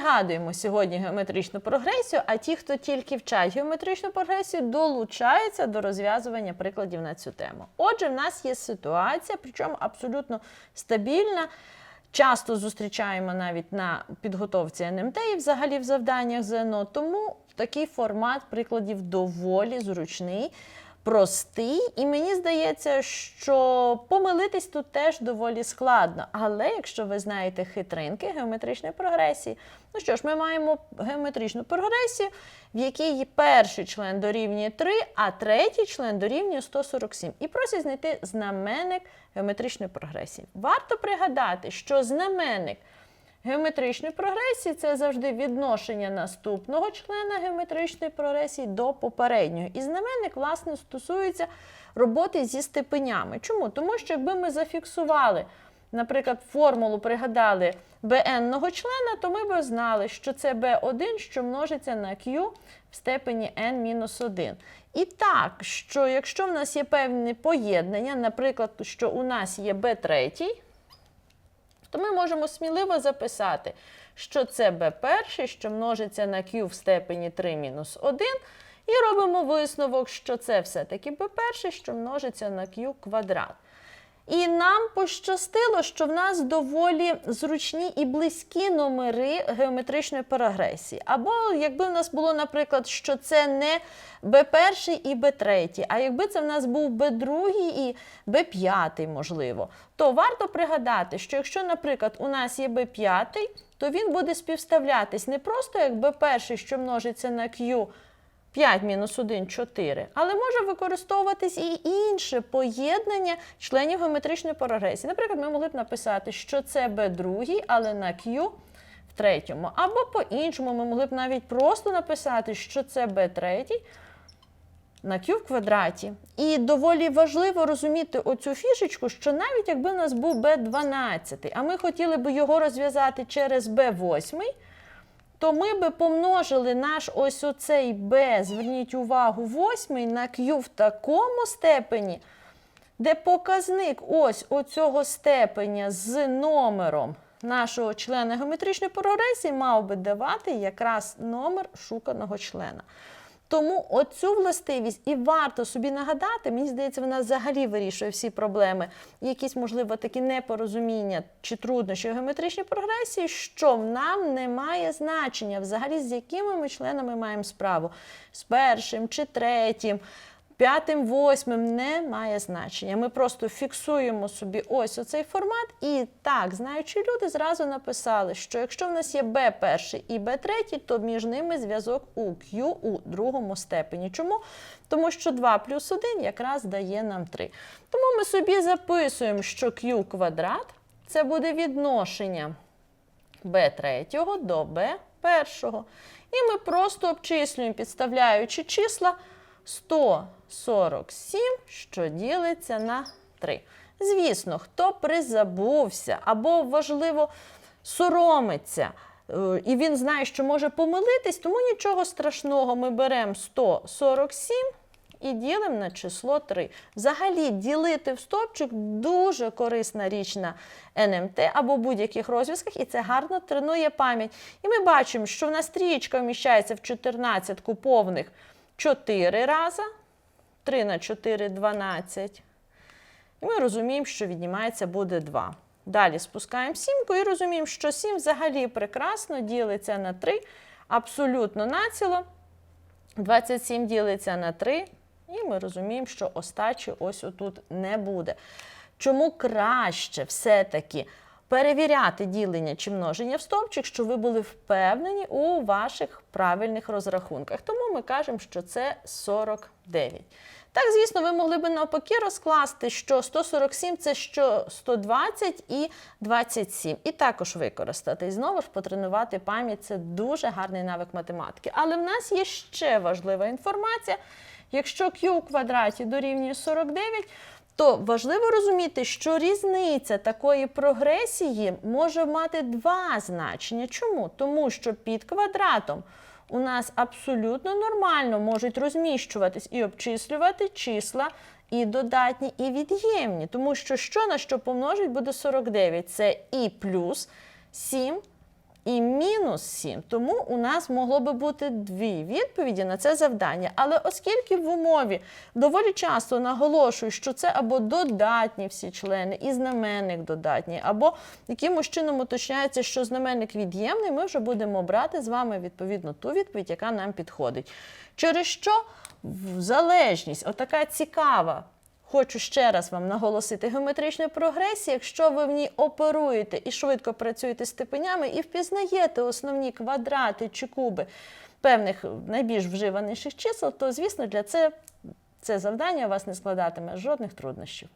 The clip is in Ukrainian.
пригадуємо сьогодні геометричну прогресію, а ті, хто тільки вчать геометричну прогресію, долучаються до розв'язування прикладів на цю тему. Отже, в нас є ситуація, причому абсолютно стабільна. Часто зустрічаємо навіть на підготовці НМТ і взагалі в завданнях ЗНО. Тому такий формат прикладів доволі зручний, простий. І мені здається, що помилитись тут теж доволі складно. Але якщо ви знаєте хитринки геометричної прогресії, ну що ж, ми маємо геометричну прогресію, в якій перший член дорівнює 3, а третій член дорівнює 147. І просять знайти знаменник геометричної прогресії. Варто пригадати, що знаменник геометричної прогресії це завжди відношення наступного члена геометричної прогресії до попереднього. І знаменник, власне, стосується роботи зі степенями. Чому? Тому що якби ми зафіксували, наприклад, формулу пригадали bn-ного члена, то ми б знали, що це b1, що множиться на q в степені n-1. І так, що якщо в нас є певне поєднання, наприклад, що у нас є b3, то ми можемо сміливо записати, що це b1, що множиться на q в степені 3 мінус 1, і робимо висновок, що це все-таки b1, що множиться на q квадрат. І нам пощастило, що в нас доволі зручні і близькі номери геометричної прогресії. Або якби в нас було, наприклад, що це не b1 і b3, а якби це в нас був b2 і b5, можливо, то варто пригадати, що якщо, наприклад, у нас є b5, то він буде співставлятись не просто як b1, що множиться на q, 5 мінус 1 – 4, але може використовуватись і інше поєднання членів геометричної прогресії. Наприклад, ми могли б написати, що це b2, але на q в третьому. Або по-іншому ми могли б навіть просто написати, що це b3 на q в квадраті. І доволі важливо розуміти оцю фішечку, що навіть якби у нас був b12, а ми хотіли б його розв'язати через b8, то ми би помножили наш ось оцей b, зверніть увагу, восьмий на q в такому степені, де показник ось оцього степеня з номером нашого члена геометричної прогресії мав би давати якраз номер шуканого члена. Тому оцю властивість і варто собі нагадати, мені здається, вона взагалі вирішує всі проблеми, якісь, можливо, такі непорозуміння чи труднощі геометричні прогресії, що нам не має значення взагалі, з якими ми членами маємо справу. З першим чи третім. П'ятим, восьмим не має значення. Ми просто фіксуємо собі ось оцей формат. І так, знаючи люди, зразу написали, що якщо в нас є b перший і b третій, то між ними зв'язок у Q у другому степені. Чому? Тому що 2 плюс 1 якраз дає нам 3. Тому ми собі записуємо, що Q квадрат це буде відношення b третього до b першого. І ми просто обчислюємо, підставляючи числа 147, що ділиться на 3. Звісно, хто призабувся або, важливо, соромиться, е, і він знає, що може помилитись, тому нічого страшного, ми беремо 147 і ділимо на число 3. Взагалі, ділити в стопчик дуже корисна річ на НМТ або будь-яких розв'язках, і це гарно тренує пам'ять. І ми бачимо, що в нас трієчка вміщається в 14 повних 4 рази. 3 на 4 – 12. І ми розуміємо, що віднімається буде 2. Далі спускаємо сімку і розуміємо, що 7 взагалі прекрасно ділиться на 3, абсолютно націло. 27 ділиться на 3, і ми розуміємо, що остачі ось отут не буде. Чому краще все-таки перевіряти ділення чи множення в стовпчик, щоб ви були впевнені у ваших правильних розрахунках. Тому ми кажемо, що це 49. Так, звісно, ви могли би навпаки розкласти, що 147 це що 120 і 27. І також використати. І знову ж потренувати пам'ять це дуже гарний навик математики. Але в нас є ще важлива інформація. Якщо q у квадраті дорівнює 49, то важливо розуміти, що різниця такої прогресії може мати два значення. Чому? Тому що під квадратом у нас абсолютно нормально можуть розміщуватись і обчислювати числа і додатні, і від'ємні. Тому що що на що помножить буде 49? Це і плюс 7, і мінус 7. Тому у нас могло би бути дві відповіді на це завдання. Але оскільки в умові доволі часто наголошую, що це або додатні всі члени, і знаменник додатній, або якимось чином уточняється, що знаменник від'ємний, ми вже будемо брати з вами відповідно ту відповідь, яка нам підходить. Через що залежність, отака цікава. Хочу ще раз вам наголосити геометричної прогресії, якщо ви в ній оперуєте і швидко працюєте степенями і впізнаєте основні квадрати чи куби певних найбільш вживаніших чисел, то, звісно, для це, це завдання у вас не складатиме жодних труднощів.